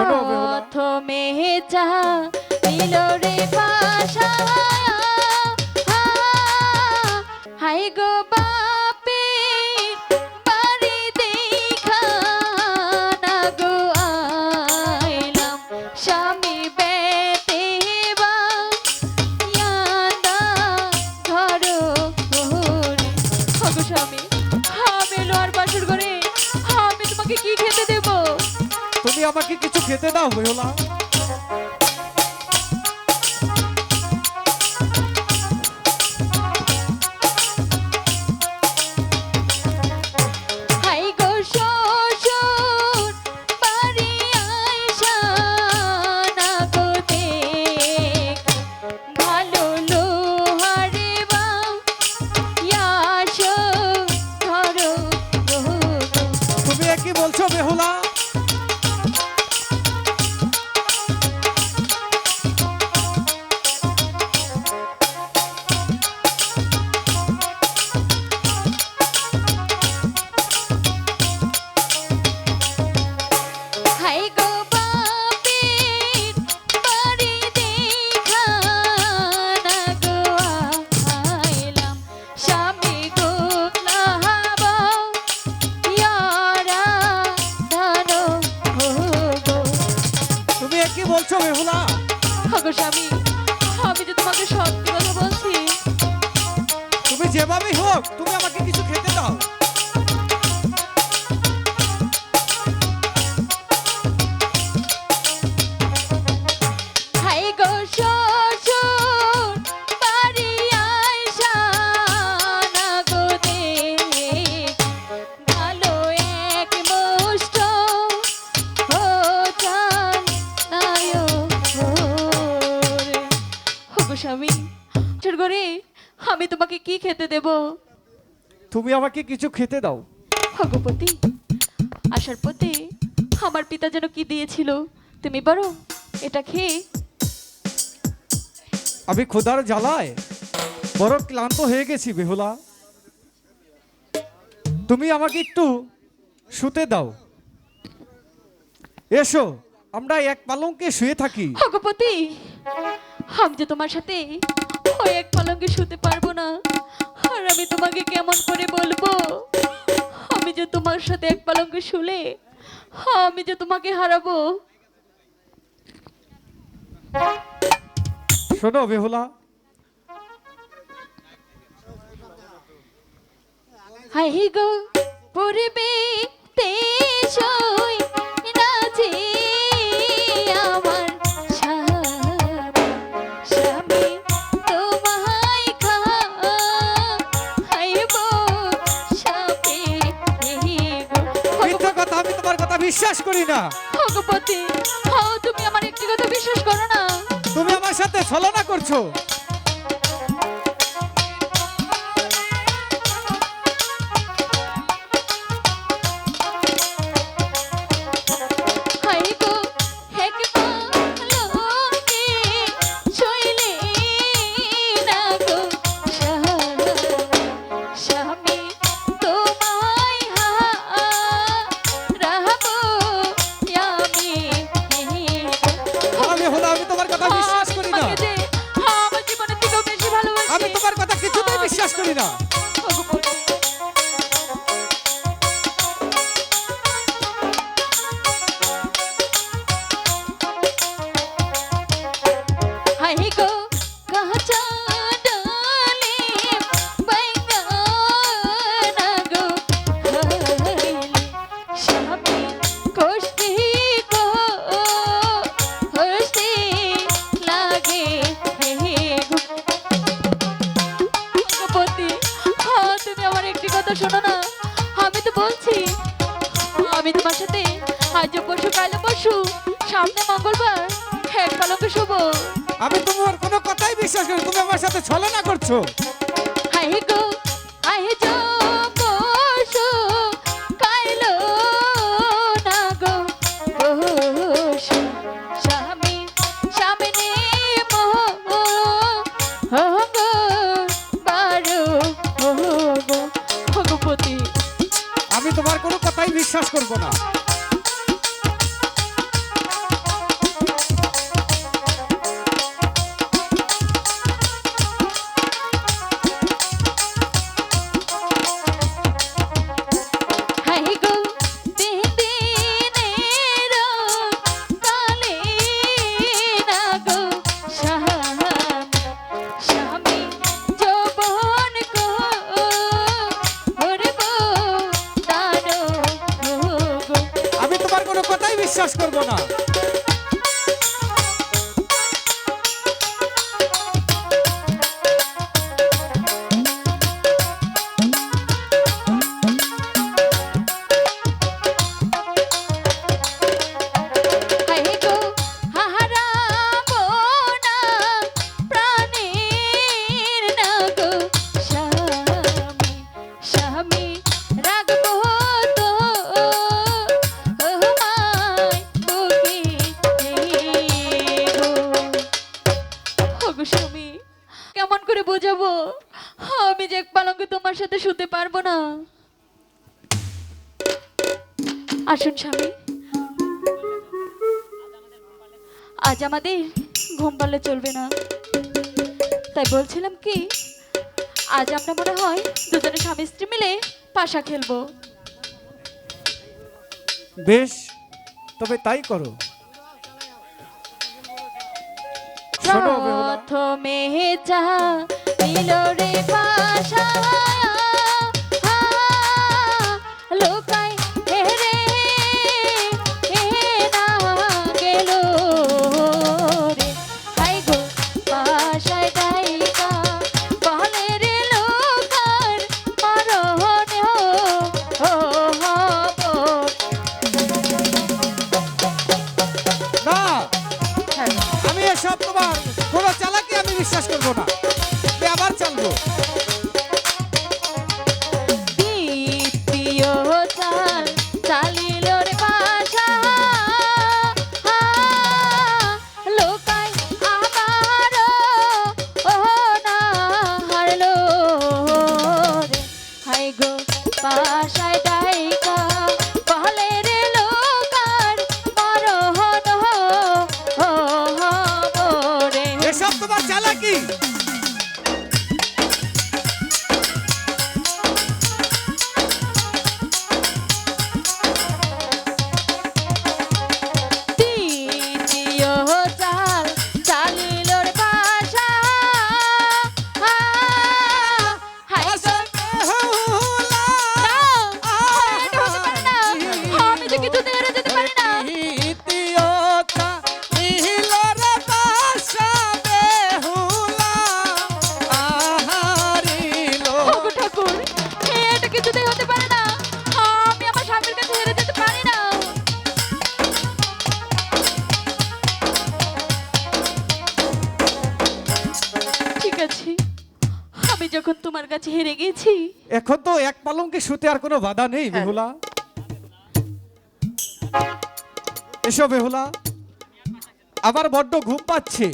প্রথমে যা দিল আমাকে কিছু খেতে গো স্বামী আমি যে তোমাকে সত্যি কথা বলছি। তুমি যেভাবেই হোক খেতে দেব। তুমি আমাকে কিছু খেতে দাও। ভগবতী আসার পথে আমার পিতা যেন কি দিয়েছিল? তুমি পারো এটা খেয়ে আমি ক্ষুধার জ্বালায় বড় ক্লান্ত হয়ে গেছি বেহুলা। তুমি আমাকে একটু শুতে দাও। এসো আমরা এক পালঙ্কে শুয়ে থাকি। ভগবতী আমি যে তোমার সাথে ওই এক পালঙ্কে শুতে পারব না। আর আমি তোমাকে কেমন করে বলব? আমি যে তোমার সাথে এক পালঙ্কে শুলে আমি যে তোমাকে হারাবো। শোনো বেহুলা। হাই গো পূর্বে তেজই নাচে। আমার সাথে ছলনা করছ? ভালোবাসি আমি তোমার কথা কিছুতেই বিশ্বাস করি না। শোনো না, আমি তো বলছি, আমি তোমার সাথে আজ পশু কাল পশু সামনে মঙ্গলবার হ্যাঁ পালকে শুভ। আমি তোমার কোনো কথাই বিশ্বাস করি তুমি আমার সাথে ছলনা করছ। বিশ্বাস করব না। স্বামী কেমন করে বোঝাবো? আমি যে পালঙ্কে তোমার সাথে শুতে পারব না। আসুন স্বামী। আজ আমাদের ঘুম পারলে চলবে না। তাই বলছিলাম কি, আজ আমরা মনে হয় দুজনে স্বামী স্ত্রী মিলে পাশা খেলব। বেশ, তবে তাই করো। প্রথমে যা নিল রে যখন তোমার কাছে হেরে গেছি। এখন তো এক পালঙ্কে শুতে আর কোনো বাধা নেই বেহুলা এসো বেহুলা আবার বড্ড ঘুম পাচ্ছে।